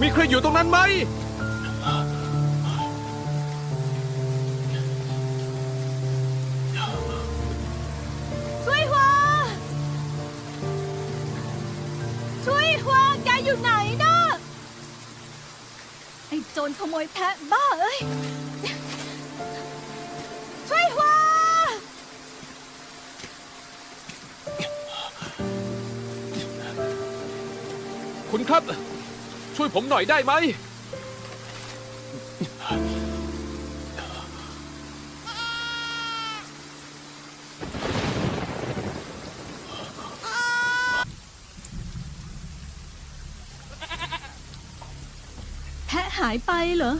มีใครอยู่ตรงนั้นไหม ช่วยหัว ช่วยหัวแกอยู่ไหนนะไอ้โจรขโมยแพะบ้าเอ้ย ช่วยหัว คุณครับ ช่วยผมหน่อยได้ไหม แพะหายไปเหรอ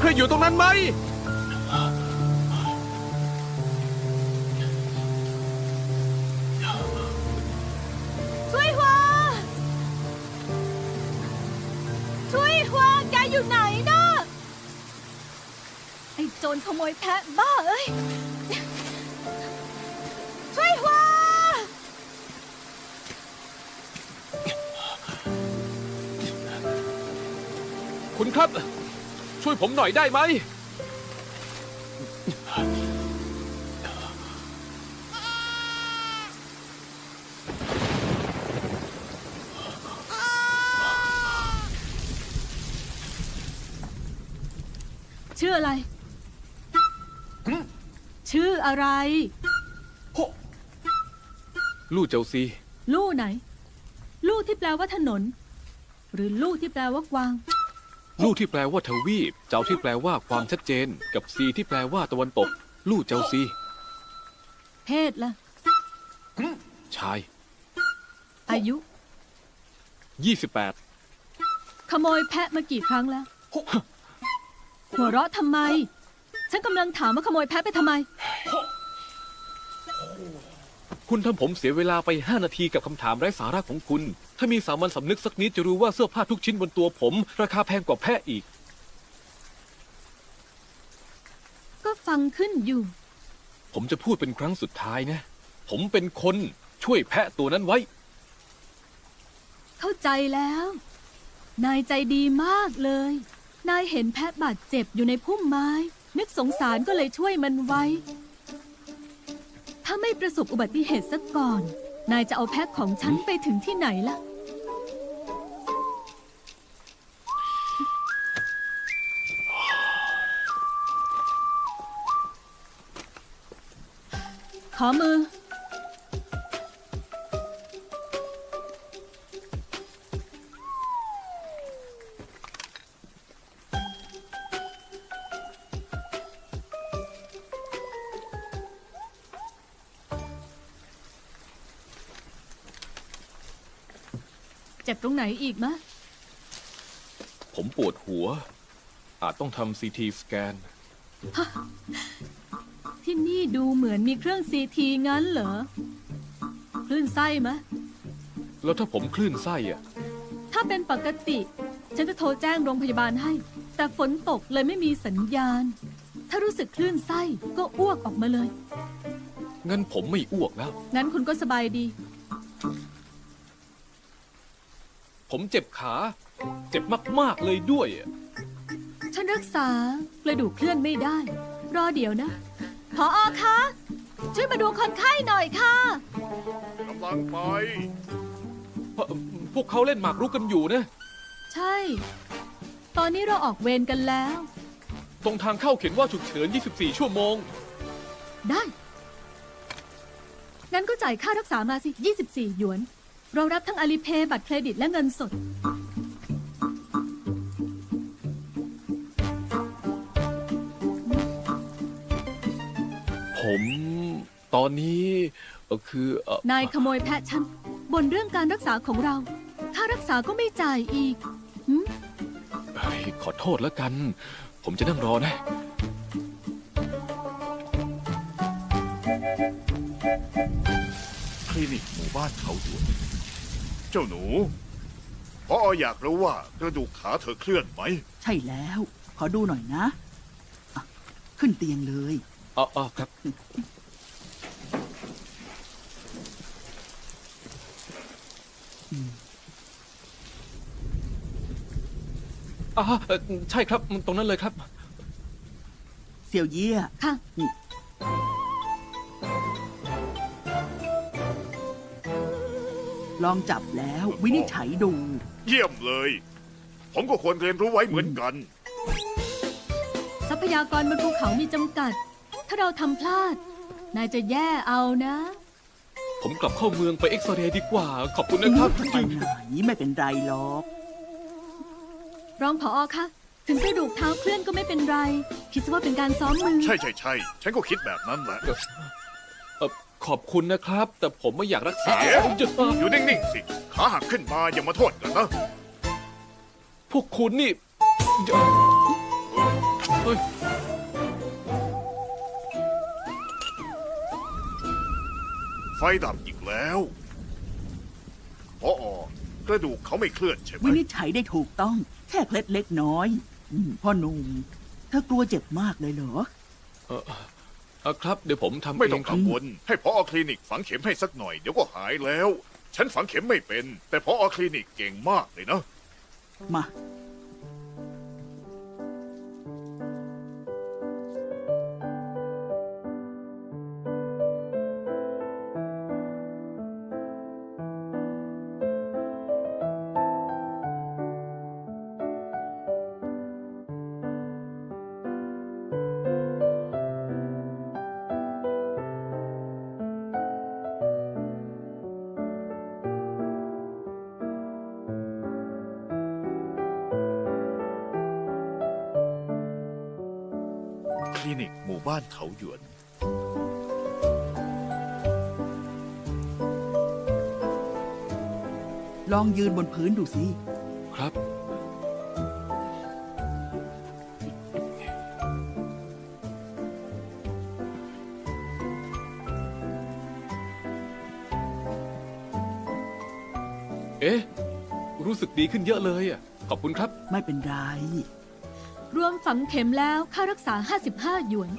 ใครอยู่ตรงนั้นไหม ช่วยหัว ช่วยหัว แกอยู่ไหนนะไอ้โจรขโมยแพะบ้าเอ้ย ช่วยหัว คุณครับ ช่วยผมหน่อยได้ไหม ชื่ออะไร ชื่ออะไร ลู่เจ้าซี ลู่ไหน ลู่ที่แปลว่าถนน หรือลู่ที่แปลว่ากวาง ลู่ที่แปลว่าทวีป เจ้าที่แปลว่าความชัดเจน กับซีที่แปลว่าตะวันตก ลู่เจ้าซี เพศละชาย อายุ 28 ขโมยแพะมากี่ครั้งแล้ว หัวเราะทำไม ฉันกำลังถามว่าขโมยแพะไปทำไม คุณทำผมเสียเวลาไป 5 นาทีกับคำถามไร้สาระของคุณ ถ้ามีสามัญสำนึกสักนิดจะรู้ว่าเสื้อผ้าทุกชิ้นบนตัวผม ราคาแพงกว่าแพะอีก ก็ฟังขึ้นอยู่ ผมจะพูดเป็นครั้งสุดท้ายนะ ผมเป็นคนช่วยแพะตัวนั้นไว้ เข้าใจแล้ว นายใจดีมากเลย นายเห็นแพะบาดเจ็บอยู่ในพุ่มไม้ นึกสงสารก็เลยช่วยมันไว้ถ้า ไม่ประสบอุบัติเหตุซะก่อน นายจะเอาแพ็คของฉันไปถึงที่ไหนล่ะ ขอมือ รงไหนอีกมะ ผมปวดหัว อาจต้องทำซีทีสแกน ที่นี่ดูเหมือนมีเครื่องซีทีงั้นเหรอ คลื่นไส้มะ แล้วถ้าผมคลื่นไส้อะถ้าเป็นปกติ ฉันจะโทรแจ้งโรงพยาบาลให้ แต่ฝนตกเลยไม่มีสัญญาณ ถ้ารู้สึกคลื่นไส้ก็อ้วกออกมาเลย งั้นผมไม่อ้วกแล้ว งั้นคุณก็สบายดี ผมเจ็บขา เจ็บมาก ๆ เลยด้วยอะฉันรักษากระดูกเคลื่อนไม่ได้ รอเดี๋ยวนะ พออคะ ช่วยมาดูคนไข้หน่อยค่ะ กำลังไป เพราะพวกเขาเล่นหมากรุกกันอยู่นะ ใช่ ตอนนี้เราออกเวรกันแล้ว ตรงทางเข้าเขียนว่าฉุกเฉิน 24 ชั่วโมง ได้ งั้นก็จ่ายค่ารักษามาสิ 24 หยวน เรารับทั้งอาลีเพย์บัตรเครดิตและเงินสด ผมตอนนี้เอ่อคือเอ่อนายขโมยแพะฉันบนเรื่องการรักษาของเราค่ารักษาก็ไม่จ่ายอีกหืมเฮ้ยขอโทษแล้วกัน ผมจะนั่งรอนะ คลินิกหมู่บ้านเขาหยวน เจ้าหนูพออยากรู้ว่ากระดูกขาเธอเคลื่อนไหม ใช่แล้ว ขอดูหน่อยนะอะขึ้นเตียงเลย อ๋ออ๋อครับอ่าเอ่อใช่ครับ ตรงนั้นเลยครับ เสี่ยวเยี่ยค่ะ ลองจับแล้ววินิจฉัยดู เยี่ยมเลย ผมก็ควรเรียนรู้ไว้เหมือนกัน ทรัพยากรบนภูเขามีจำกัด ถ้าเราทำพลาด นายจะแย่เอานะ ผมกลับเข้าเมืองไปเอ็กซเรย์ดีกว่า ขอบคุณนะครับไปไหนไม่เป็นไรหรอก รองผออคะ ถึงกระดูกเท้าเคลื่อนก็ไม่เป็นไร คิดซะว่าเป็นการซ้อมมือ ใช่ใช่ใช่ฉันก็คิดแบบนั้นแหละเอ่อ ขอบคุณนะครับ แต่ผมไม่อยากรักษาเดี๋ยวผมจะอยู่นิ่งๆสิ ขาหักขึ้นมาอย่ามาโทษกันนะพวกคุณนี่เฮ้ยไฟดับอีกแล้วพออกระดูกเขาไม่เคลื่อนใช่ไหมวินิจฉัยได้ถูกต้อง แค่เคล็ดเล็กน้อยอมพ่อหนุ่มเธอกลัวเจ็บมากเลยเหรอ เอ่อ เอ่อครับเดี๋ยวผมทำไม่เอต้องงครักับงวลให้พอคลินิกฝังเข็มให้สักหน่อยเดี๋ยวก็หายแล้ว ฉันฝังเข็มไม่เป็น แต่พอคลินิกเก่งมากเลยนะ มา หมู่บ้านเขาหยวน ลองยืนบนพื้นดูสิครับ เอ๊ะ รู้สึกดีขึ้นเยอะเลยอะ ขอบคุณครับ ไม่เป็นไร รวมฝังเข็มแล้วค่ารักษา 55 หยวน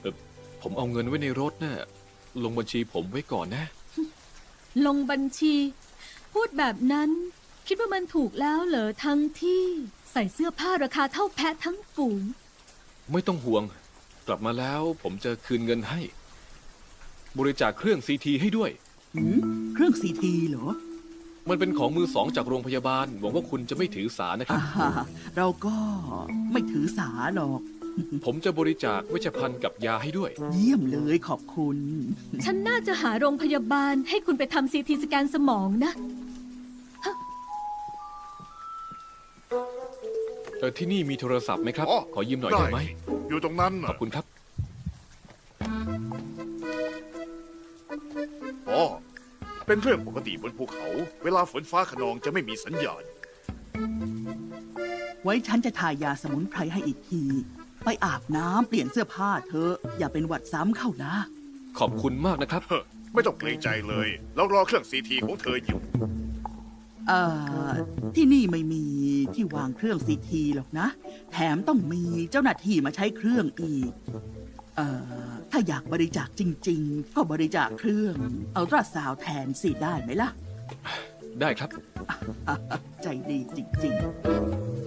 เออผมเอาเงินไว้ในรถนะ่ะลงบัญชีผมไว้ก่อนนะ ลงบัญชี พูดแบบนั้น คิดว่ามันถูกแล้วเหรอทั้งที่ใส่เสื้อผ้าราคาเท่าแพะทั้งฝูง ไม่ต้องห่วง กลับมาแล้วผมจะคืนเงินให้ บริจาคเครื่องซีทีให้ด้วย หืมเครื่องซีทีเหรอ มันเป็นของมือสองจากโรงพยาบาล หวังว่าคุณจะไม่ถือสานะครัอ่าบเราก็ไม่ถือสาหรอก ผมจะบริจาคเวชภัณฑ์กับยาให้ด้วย เยี่ยมเลยขอบคุณ ฉันน่าจะหาโรงพยาบาลให้คุณไปทำซีทีสแกนสมองนะเออที่นี่มีโทรศัพท์ไหมครับ อ๋อขอยืมหน่อยได้ไหม อยู่ตรงนั้นขน่ะอบคุณครับ เป็นเรื่องปกติบนภูเขา เวลาฝนฟ้าขนองจะไม่มีสัญญาณ ไว้ฉันจะทายาสมุนไพรให้อีกที ไปอาบน้ำเปลี่ยนเสื้อผ้าเธอะอย่าเป็นหวัดซ้ำเข้านะ ขอบคุณมากนะครับ เฮ้อไม่ต้องเกรงใจเลยเรารอเครื่องซีทีของเธออยู่ เอ่อ ที่นี่ไม่มีที่วางเครื่องซีทีหรอกนะ แถมต้องมีเจ้าหน้าที่มาใช้เครื่องอีกเอ่อ ถ้าอยากบริจาคจริง ๆ ก็บริจาคเครื่องอัลตราซาวด์แทนสิได้ไหมล่ะ ได้ครับ ใจดีจริง ๆ